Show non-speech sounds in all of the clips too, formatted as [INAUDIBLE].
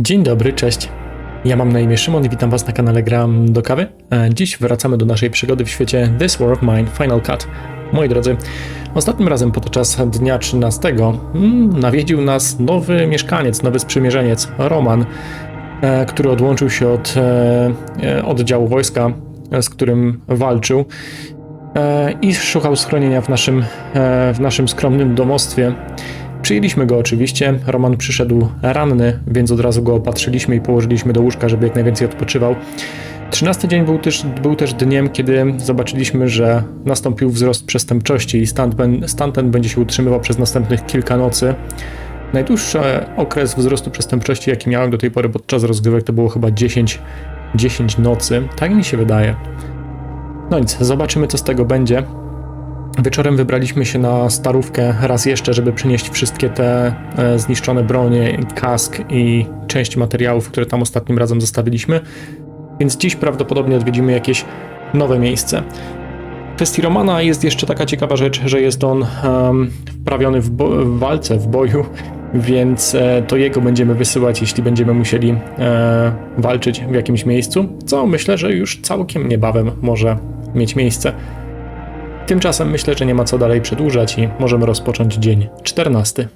Dzień dobry, cześć. Ja mam na imię Szymon i witam Was na kanale Gram do Kawy. E, Dziś wracamy do naszej przygody w świecie This War of Mine Final Cut. Moi drodzy, ostatnim razem podczas dnia 13 mm, nawiedził nas nowy mieszkaniec, nowy sprzymierzeniec, Roman, e, który odłączył się od e, oddziału wojska, z którym walczył i szukał schronienia w naszym, w naszym skromnym domostwie. Przyjęliśmy go oczywiście. Roman przyszedł ranny, więc od razu go opatrzyliśmy i położyliśmy do łóżka, żeby jak najwięcej odpoczywał. Trzynasty dzień był też, był też dniem, kiedy zobaczyliśmy, że nastąpił wzrost przestępczości i stan, stan ten będzie się utrzymywał przez następnych kilka nocy. Najdłuższy okres wzrostu przestępczości, jaki miałem do tej pory podczas rozgrywek, to było chyba 10, 10 nocy. Tak mi się wydaje. No nic, zobaczymy co z tego będzie. Wieczorem wybraliśmy się na starówkę raz jeszcze, żeby przynieść wszystkie te e, zniszczone bronie, kask i część materiałów, które tam ostatnim razem zostawiliśmy. Więc dziś prawdopodobnie odwiedzimy jakieś nowe miejsce. W kwestii Romana jest jeszcze taka ciekawa rzecz, że jest on em, wprawiony w, w walce, w boju, więc e, to jego będziemy wysyłać, jeśli będziemy musieli e, walczyć w jakimś miejscu, co myślę, że już całkiem niebawem może mieć miejsce. Tymczasem myślę, że nie ma co dalej przedłużać i możemy rozpocząć dzień 14.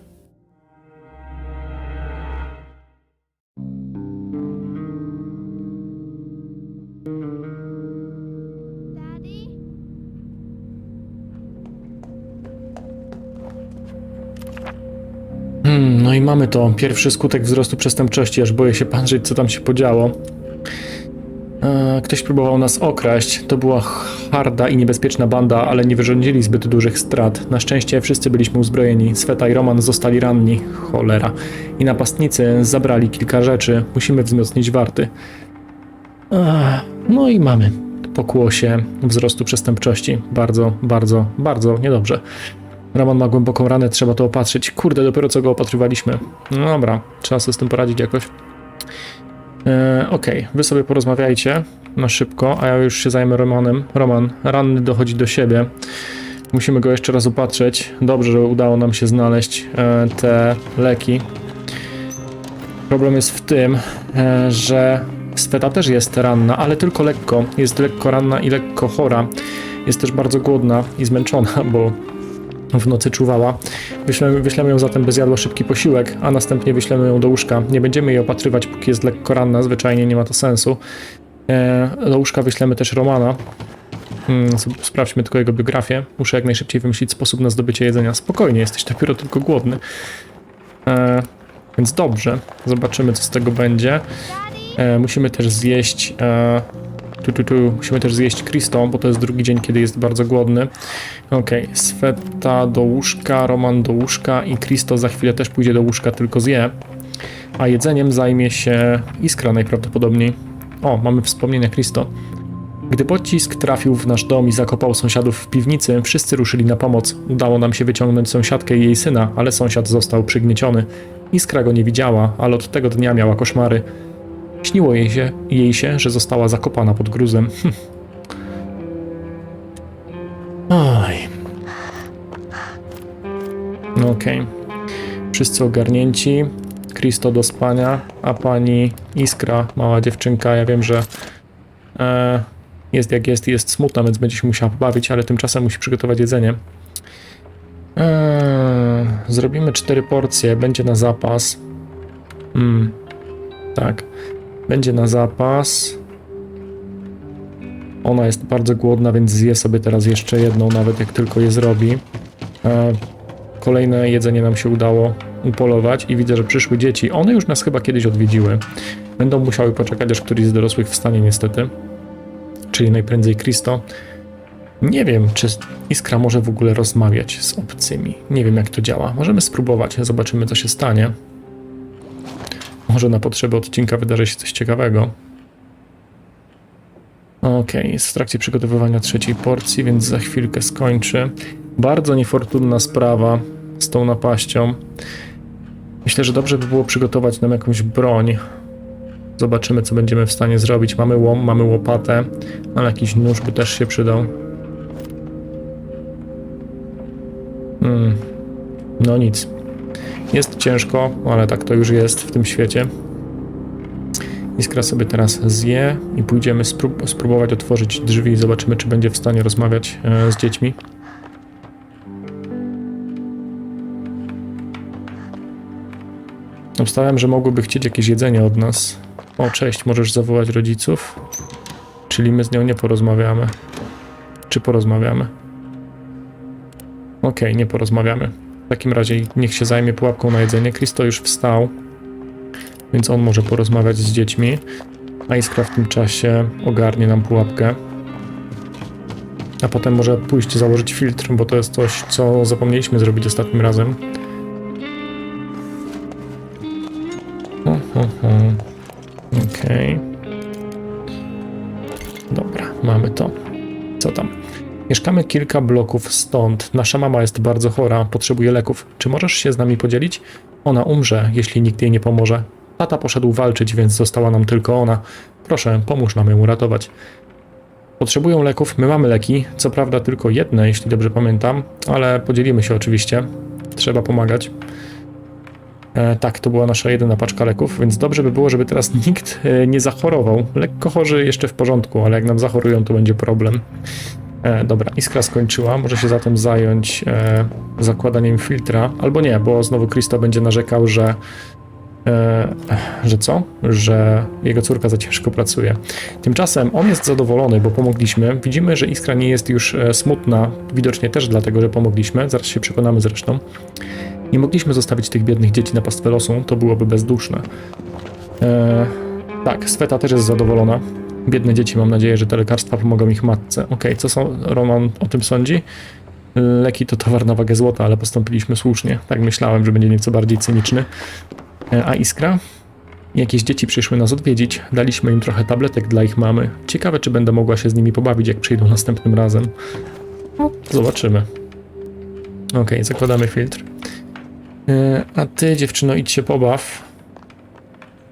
Daddy? Hmm, no i mamy to. Pierwszy skutek wzrostu przestępczości, aż boję się patrzeć, co tam się podziało. E, Ktoś próbował nas okraść. To była harda i niebezpieczna banda, ale nie wyrządzili zbyt dużych strat. Na szczęście wszyscy byliśmy uzbrojeni. Sweta i Roman zostali ranni. Cholera. I napastnicy zabrali kilka rzeczy. Musimy wzmocnić warty. Ech, No i mamy pokłosie wzrostu przestępczości. Bardzo, bardzo, bardzo niedobrze. Roman ma głęboką ranę, trzeba to opatrzyć. Kurde, dopiero co go opatrywaliśmy. No dobra, trzeba sobie z tym poradzić jakoś. E, Okej, wy sobie porozmawiajcie na szybko, a ja już się zajmę Romanem. Roman, ranny dochodzi do siebie. Musimy go jeszcze raz opatrzeć. Dobrze, że udało nam się znaleźć e, te leki. Problem jest w tym, e, że Sweta też jest ranna, ale tylko lekko. Jest lekko ranna i lekko chora. Jest też bardzo głodna i zmęczona, bo w nocy czuwała. Wyślemy, wyślemy ją zatem, by zjadła szybki posiłek, a następnie wyślemy ją do łóżka. Nie będziemy jej opatrywać, póki jest lekko ranna, zwyczajnie nie ma to sensu. E, do łóżka wyślemy też Romana. Hmm, sp- sprawdźmy tylko jego biografię. Muszę jak najszybciej wymyślić sposób na zdobycie jedzenia. Spokojnie, jesteś dopiero tylko głodny. E, więc dobrze, zobaczymy co z tego będzie. E, musimy też zjeść... Tu, tu, tu. Musimy też zjeść Christo, bo to jest drugi dzień, kiedy jest bardzo głodny. Okej, Sweta do łóżka, Roman do łóżka i Christo za chwilę też pójdzie do łóżka, tylko zje. A jedzeniem zajmie się Iskra najprawdopodobniej. O, mamy wspomnienia Christo. Gdy pocisk trafił w nasz dom i zakopał sąsiadów w piwnicy, wszyscy ruszyli na pomoc. Udało nam się wyciągnąć sąsiadkę i jej syna, ale sąsiad został przygnieciony. Iskra go nie widziała, ale od tego dnia miała koszmary. Śniło jej się, jej się że została zakopana pod gruzem. Hm. Oj. No okej. Wszyscy ogarnięci. Kristo do spania, a pani Iskra, mała dziewczynka, ja wiem, że e, jest jak jest i jest smutna, więc będzie się musiała pobawić, ale tymczasem musi przygotować jedzenie. E, zrobimy cztery porcje, będzie na zapas. Mm, tak, będzie na zapas. Ona jest bardzo głodna, więc zje sobie teraz jeszcze jedną, nawet jak tylko je zrobi. E, Kolejne jedzenie nam się udało upolować i widzę, że przyszły dzieci. One już nas chyba kiedyś odwiedziły. Będą musiały poczekać, aż któryś z dorosłych wstanie niestety. Czyli najprędzej Kristo. Nie wiem, czy Iskra może w ogóle rozmawiać z obcymi. Nie wiem, jak to działa. Możemy spróbować, zobaczymy, co się stanie. Może na potrzeby odcinka wydarzy się coś ciekawego. Okej, jest w trakcie przygotowywania trzeciej porcji, więc za chwilkę skończy. Bardzo niefortunna sprawa z tą napaścią. Myślę, że dobrze by było przygotować nam jakąś broń. Zobaczymy, co będziemy w stanie zrobić. Mamy łom, mamy łopatę, ale jakiś nóż by też się przydał. Hmm. No nic. Jest ciężko, ale tak to już jest w tym świecie. Iskra sobie teraz zje i pójdziemy sprób- spróbować otworzyć drzwi i zobaczymy, czy będzie w stanie rozmawiać e, z dziećmi. Obstawiam, że mogłyby chcieć jakieś jedzenie od nas. O, cześć, możesz zawołać rodziców? Czyli my z nią nie porozmawiamy. Czy porozmawiamy? Okej, nie porozmawiamy. Takim razie niech się zajmie pułapką na jedzenie. Kristo już wstał, więc on może porozmawiać z dziećmi. A Iskra w tym czasie ogarnie nam pułapkę. A potem może pójść założyć filtr, bo to jest coś, co zapomnieliśmy zrobić ostatnim razem. Ho, ho, ho. Mieszkamy kilka bloków stąd. Nasza mama jest bardzo chora, potrzebuje leków. Czy możesz się z nami podzielić? Ona umrze, jeśli nikt jej nie pomoże. Tata poszedł walczyć, więc została nam tylko ona. Proszę, pomóż nam ją uratować. Potrzebują leków, my mamy leki. Co prawda tylko jedne, jeśli dobrze pamiętam, ale podzielimy się oczywiście. Trzeba pomagać. E, tak, to była nasza jedyna paczka leków, więc dobrze by było, żeby teraz [LAUGHS] nikt e, nie zachorował. Lekko chorzy jeszcze w porządku, ale jak nam zachorują, to będzie problem. E, dobra, iskra skończyła. Może się zatem zająć e, zakładaniem filtra. Albo nie, bo znowu Krista będzie narzekał, że. E, że co? Że jego córka za ciężko pracuje. Tymczasem on jest zadowolony, bo pomogliśmy. Widzimy, że iskra nie jest już e, smutna. Widocznie też dlatego, że pomogliśmy. Zaraz się przekonamy zresztą. Nie mogliśmy zostawić tych biednych dzieci na pastwę losu, to byłoby bezduszne. E, tak, Sweta też jest zadowolona. Biedne dzieci, mam nadzieję, że te lekarstwa pomogą ich matce. Okej, co są, Roman o tym sądzi? Leki to towar na wagę złota, ale postąpiliśmy słusznie. Tak myślałem, że będzie nieco bardziej cyniczny. E, a Iskra? Jakieś dzieci przyszły nas odwiedzić. Daliśmy im trochę tabletek dla ich mamy. Ciekawe, czy będę mogła się z nimi pobawić, jak przyjdą następnym razem. No, zobaczymy. Okej, zakładamy filtr. E, A ty, dziewczyno, idź się pobaw.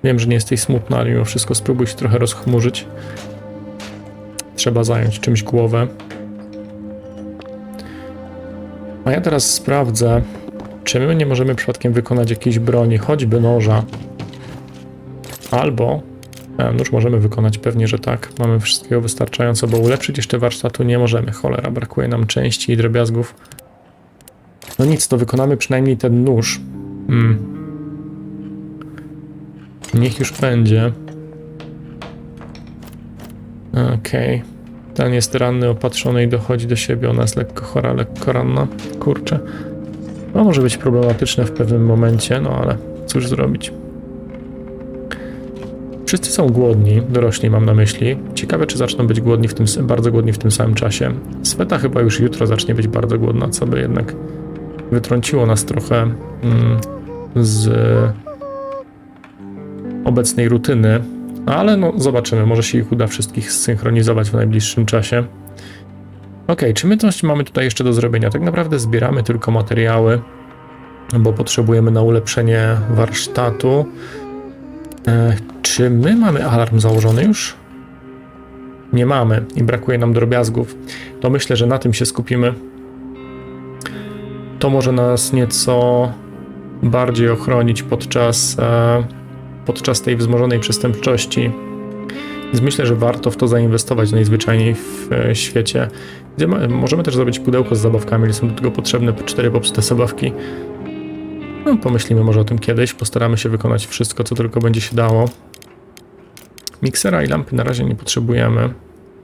Wiem, że nie jesteś smutna, ale mimo wszystko spróbuj się trochę rozchmurzyć. Trzeba zająć czymś głowę. A ja teraz sprawdzę, czy my nie możemy przypadkiem wykonać jakiejś broni, choćby noża. Albo e, nóż możemy wykonać, pewnie, że tak. Mamy wszystkiego wystarczająco, bo ulepszyć jeszcze warsztatu nie możemy. Cholera, brakuje nam części i drobiazgów. No nic, to wykonamy przynajmniej ten nóż. Hmm. Niech już będzie. Okej. Ten jest ranny, opatrzony i dochodzi do siebie. Ona jest lekko chora, lekko ranna. Kurczę. No może być problematyczne w pewnym momencie, no ale cóż zrobić. Wszyscy są głodni, dorośli mam na myśli. Ciekawe, czy zaczną być głodni w tym, bardzo głodni w tym samym czasie. Sweta chyba już jutro zacznie być bardzo głodna, co by jednak wytrąciło nas trochę mm, z obecnej rutyny, ale no zobaczymy, może się ich uda wszystkich zsynchronizować w najbliższym czasie. Ok, czy my coś mamy tutaj jeszcze do zrobienia? Tak naprawdę zbieramy tylko materiały, bo potrzebujemy na ulepszenie warsztatu. E, czy my mamy alarm założony już? Nie mamy i brakuje nam drobiazgów. To myślę, że na tym się skupimy. To może nas nieco bardziej ochronić podczas, e, podczas tej wzmożonej przestępczości. Więc myślę, że warto w to zainwestować najzwyczajniej w e, świecie. Możemy też zrobić pudełko z zabawkami, ale są do tego potrzebne cztery popsute zabawki. No, pomyślimy może o tym kiedyś. Postaramy się wykonać wszystko, co tylko będzie się dało. Miksera i lampy na razie nie potrzebujemy.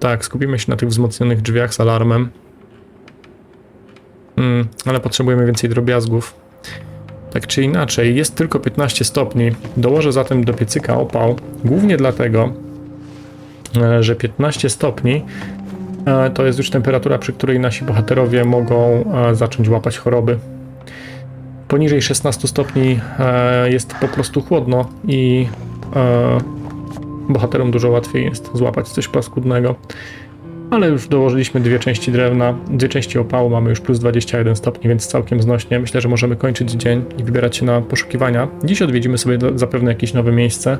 Tak, skupimy się na tych wzmocnionych drzwiach z alarmem. Mm, ale potrzebujemy więcej drobiazgów. Tak czy inaczej, jest tylko 15 stopni. Dołożę zatem do piecyka opał, głównie dlatego, e, że 15 stopni e, to jest już temperatura, przy której nasi bohaterowie mogą e, zacząć łapać choroby. Poniżej 16 stopni jest po prostu chłodno i bohaterom dużo łatwiej jest złapać coś paskudnego. Ale już dołożyliśmy dwie części drewna, dwie części opału, mamy już plus 21 stopni, więc całkiem znośnie. Myślę, że możemy kończyć dzień i wybierać się na poszukiwania. Dziś odwiedzimy sobie do, zapewne jakieś nowe miejsce.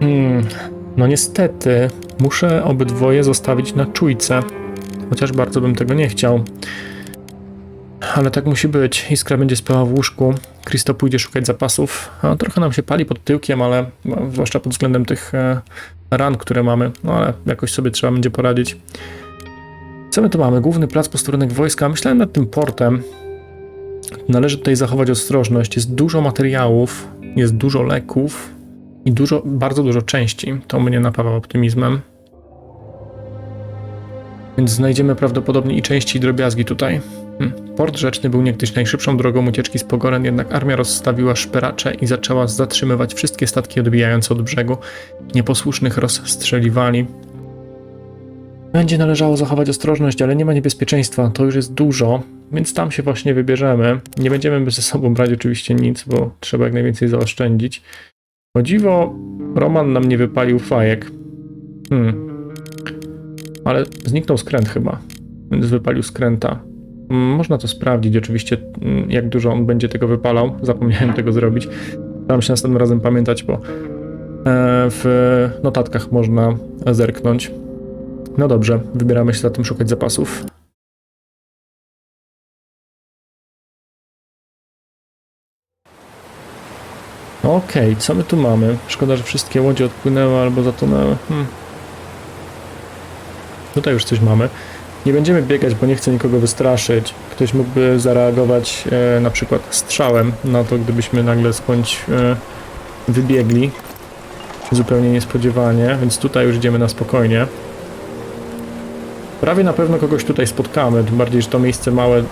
Hmm, no niestety, muszę obydwoje zostawić na czujce, chociaż bardzo bym tego nie chciał. Ale tak musi być. Iskra będzie spała w łóżku, Kristo pójdzie szukać zapasów. Trochę nam się pali pod tyłkiem, ale no, zwłaszcza pod względem tych e, ran, które mamy. No ale jakoś sobie trzeba będzie poradzić. Co my tu mamy? Główny plac posterunek wojska. Myślałem nad tym portem. Należy tutaj zachować ostrożność. Jest dużo materiałów, jest dużo leków i dużo, bardzo dużo części. To mnie napawa optymizmem. Więc znajdziemy prawdopodobnie i części i drobiazgi tutaj. Hmm. Port rzeczny był niegdyś najszybszą drogą ucieczki z Pogoren, jednak armia rozstawiła szperacze i zaczęła zatrzymywać wszystkie statki odbijające od brzegu. Nieposłusznych rozstrzeliwali. Będzie należało zachować ostrożność, ale nie ma niebezpieczeństwa, to już jest dużo, więc tam się właśnie wybierzemy. Nie będziemy ze sobą brać oczywiście nic, bo trzeba jak najwięcej zaoszczędzić. O dziwo, Roman nam nie wypalił fajek. Hmm. Ale zniknął skręt chyba, więc wypalił skręta. Mm, Można to sprawdzić oczywiście, mm, jak dużo on będzie tego wypalał. Zapomniałem tego zrobić. Staram się następnym razem pamiętać, bo e, w notatkach można zerknąć. No dobrze, wybieramy się zatem szukać zapasów. Okej, co my tu mamy? Szkoda, że wszystkie łodzie odpłynęły albo zatonęły. Hmm. Tutaj już coś mamy. Nie będziemy biegać, bo nie chcę nikogo wystraszyć. Ktoś mógłby zareagować e, na przykład strzałem na to, gdybyśmy nagle skądś e, wybiegli. Zupełnie niespodziewanie, więc tutaj już idziemy na spokojnie. Prawie na pewno kogoś tutaj spotkamy, tym bardziej, że to miejsce małe,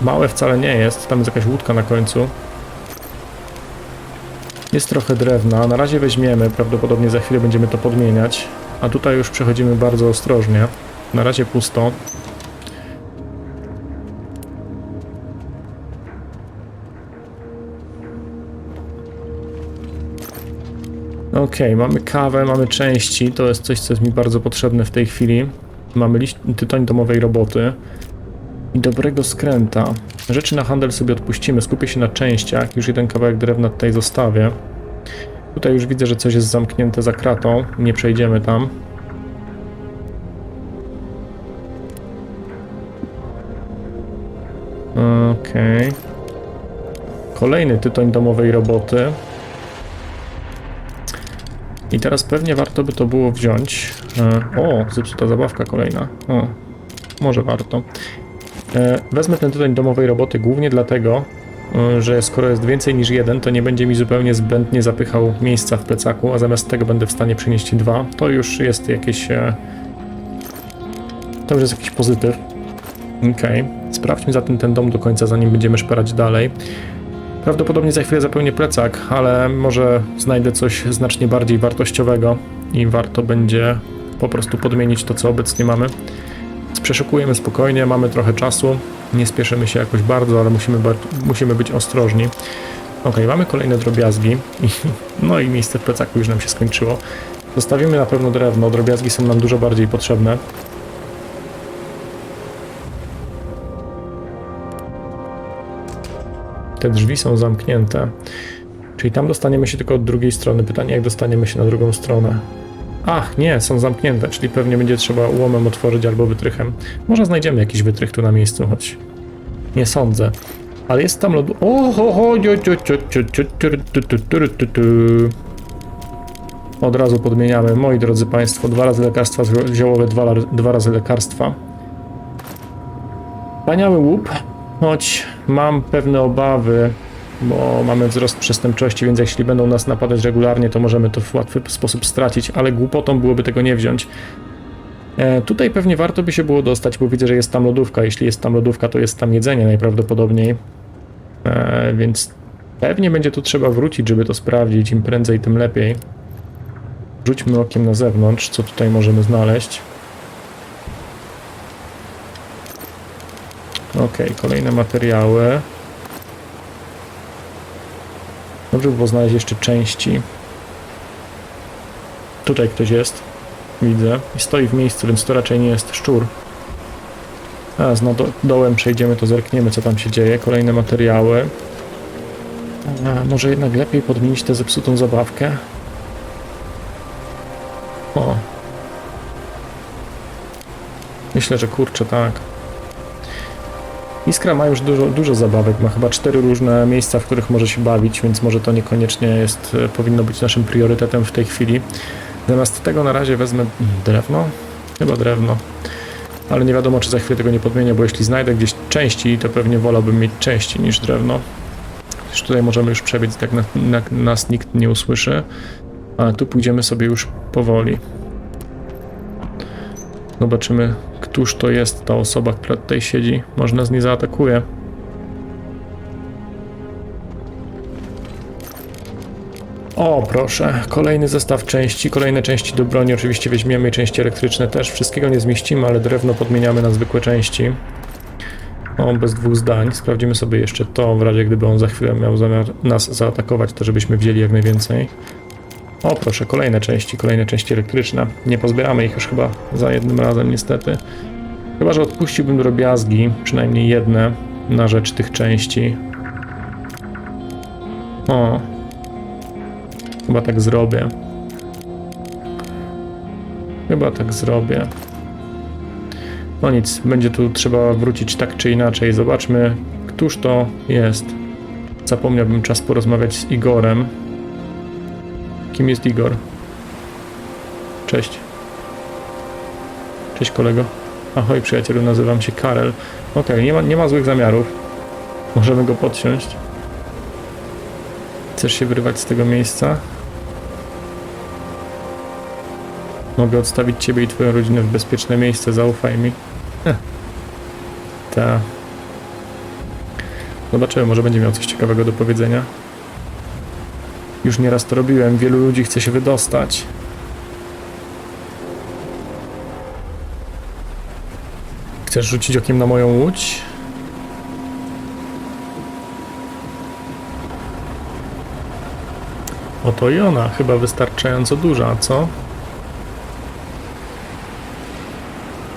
małe wcale nie jest. Tam jest jakaś łódka na końcu. Jest trochę drewna, na razie weźmiemy, prawdopodobnie za chwilę będziemy to podmieniać. A tutaj już przechodzimy bardzo ostrożnie. Na razie pusto. Okej, mamy kawę, mamy części, to jest coś, co jest mi bardzo potrzebne w tej chwili. Mamy liść, tytoń domowej roboty i dobrego skręta. Rzeczy na handel sobie odpuścimy, skupię się na częściach, już jeden kawałek drewna tutaj zostawię. Tutaj już widzę, że coś jest zamknięte za kratą, nie przejdziemy tam. Okej. Kolejny tytoń domowej roboty. I teraz pewnie warto by to było wziąć. E, O, zepsuta zabawka kolejna. O, może warto. E, Wezmę ten tytoń domowej roboty głównie dlatego, e, że skoro jest więcej niż jeden, to nie będzie mi zupełnie zbędnie zapychał miejsca w plecaku, a zamiast tego będę w stanie przynieść dwa. To już jest jakieś... To już jest jakiś pozytyw. Okej, sprawdźmy zatem ten dom do końca, zanim będziemy szperać dalej. Prawdopodobnie za chwilę zapełnię plecak, ale może znajdę coś znacznie bardziej wartościowego i warto będzie po prostu podmienić to, co obecnie mamy. Przeszukujemy spokojnie, mamy trochę czasu, nie spieszymy się jakoś bardzo, ale musimy, bar- musimy być ostrożni. Ok, mamy kolejne drobiazgi, [LAUGHS] no i miejsce w plecaku już nam się skończyło. Zostawimy na pewno drewno, drobiazgi są nam dużo bardziej potrzebne. Te drzwi są zamknięte. Czyli tam dostaniemy się tylko od drugiej strony. Pytanie, jak dostaniemy się na drugą stronę. Ach, nie, są zamknięte, czyli pewnie będzie trzeba łomem otworzyć albo wytrychem. Może znajdziemy jakiś wytrych tu na miejscu, choć nie sądzę. Ale jest tam lodu... O, ho, ho, cio, cio, cio, cio, cio, cio, tu, tu, tu, tu, tu. Od razu podmieniamy. Moi drodzy Państwo, dwa razy lekarstwa ziołowe, dwa, dwa razy lekarstwa. Wspaniały łup, choć mam pewne obawy, bo mamy wzrost przestępczości, więc jeśli będą nas napadać regularnie, to możemy to w łatwy sposób stracić, ale głupotą byłoby tego nie wziąć. E, tutaj pewnie warto by się było dostać, bo widzę, że jest tam lodówka. Jeśli jest tam lodówka, to jest tam jedzenie najprawdopodobniej. E, więc pewnie będzie tu trzeba wrócić, żeby to sprawdzić. Im prędzej, tym lepiej. Rzućmy okiem na zewnątrz, co tutaj możemy znaleźć. Okej, kolejne materiały. Dobrze by było znaleźć jeszcze części. Tutaj ktoś jest. Widzę. I stoi w miejscu, więc to raczej nie jest szczur. Teraz na do, dołem przejdziemy, to zerkniemy, co tam się dzieje. Kolejne materiały. A, może jednak lepiej podmienić tę zepsutą zabawkę? O. Myślę, że kurczę, tak. Iskra ma już dużo, dużo zabawek, ma chyba cztery różne miejsca, w których może się bawić, więc może to niekoniecznie jest, e, powinno być naszym priorytetem w tej chwili. Zamiast tego na razie wezmę drewno, chyba drewno, ale nie wiadomo czy za chwilę tego nie podmienię, bo jeśli znajdę gdzieś części, to pewnie wolałbym mieć części niż drewno. Już tutaj możemy już przebiec, tak na, na, nas nikt nie usłyszy, ale tu pójdziemy sobie już powoli. Zobaczymy, któż to jest ta osoba, która tutaj siedzi. Może nas nie zaatakuje. O, proszę, kolejny zestaw części, kolejne części do broni, oczywiście weźmiemy części elektryczne też. Wszystkiego nie zmieścimy, ale drewno podmieniamy na zwykłe części. O, bez dwóch zdań. Sprawdzimy sobie jeszcze to, w razie gdyby on za chwilę miał zamiar nas zaatakować, to żebyśmy wzięli jak najwięcej. O, proszę, kolejne części, kolejne części elektryczne. Nie pozbieramy ich już chyba za jednym razem, niestety. Chyba, że odpuściłbym drobiazgi, przynajmniej jedne, na rzecz tych części. O. Chyba tak zrobię. Chyba tak zrobię. No nic, będzie tu trzeba wrócić tak czy inaczej. Zobaczmy, któż to jest. Zapomniałbym czas porozmawiać z Igorem. Kim jest Igor? Cześć. Cześć kolego. Ahoj przyjacielu, nazywam się Karel. Okej, nie, ma, nie ma złych zamiarów. Możemy go podsiąść. Chcesz się wyrywać z tego miejsca? Mogę odstawić ciebie i twoją rodzinę w bezpieczne miejsce, zaufaj mi. Ta. Zobaczymy, może będzie miał coś ciekawego do powiedzenia. Już nieraz to robiłem, wielu ludzi chce się wydostać. Chcesz rzucić okiem na moją łódź? Oto i ona, chyba wystarczająco duża, co?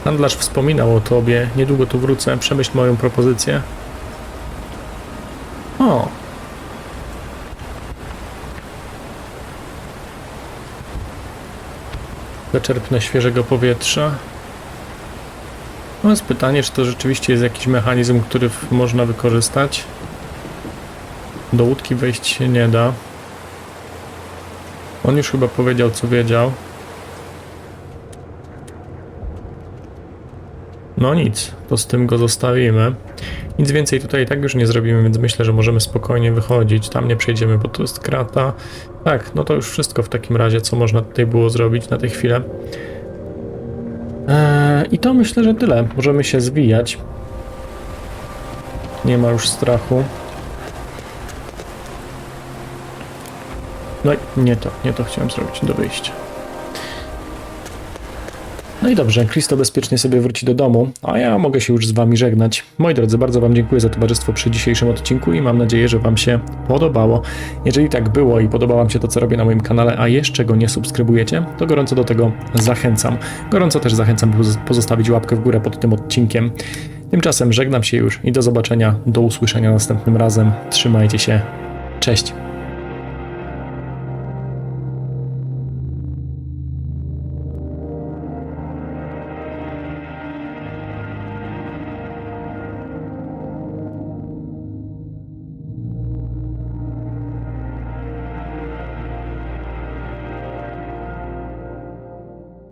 Handlarz wspominał o tobie, niedługo tu wrócę, przemyśl moją propozycję. O, zaczerpnę świeżego powietrza. No jest pytanie, czy to rzeczywiście jest jakiś mechanizm, który można wykorzystać. Do łódki wejść się nie da. On już chyba powiedział, co wiedział. No nic, to z tym go zostawimy. Nic więcej tutaj tak już nie zrobimy, więc myślę, że możemy spokojnie wychodzić. Tam nie przejdziemy, bo to jest krata. Tak, no to już wszystko w takim razie, co można tutaj było zrobić na tę chwilę. Eee, I to myślę, że tyle. Możemy się zwijać. Nie ma już strachu. No i nie to, nie to chciałem zrobić do wyjścia. No i dobrze, Kristo bezpiecznie sobie wróci do domu, a ja mogę się już z wami żegnać. Moi drodzy, bardzo wam dziękuję za towarzystwo przy dzisiejszym odcinku i mam nadzieję, że wam się podobało. Jeżeli tak było i podoba wam się to, co robię na moim kanale, a jeszcze go nie subskrybujecie, to gorąco do tego zachęcam. Gorąco też zachęcam, by poz- pozostawić łapkę w górę pod tym odcinkiem. Tymczasem żegnam się już i do zobaczenia, do usłyszenia następnym razem. Trzymajcie się. Cześć.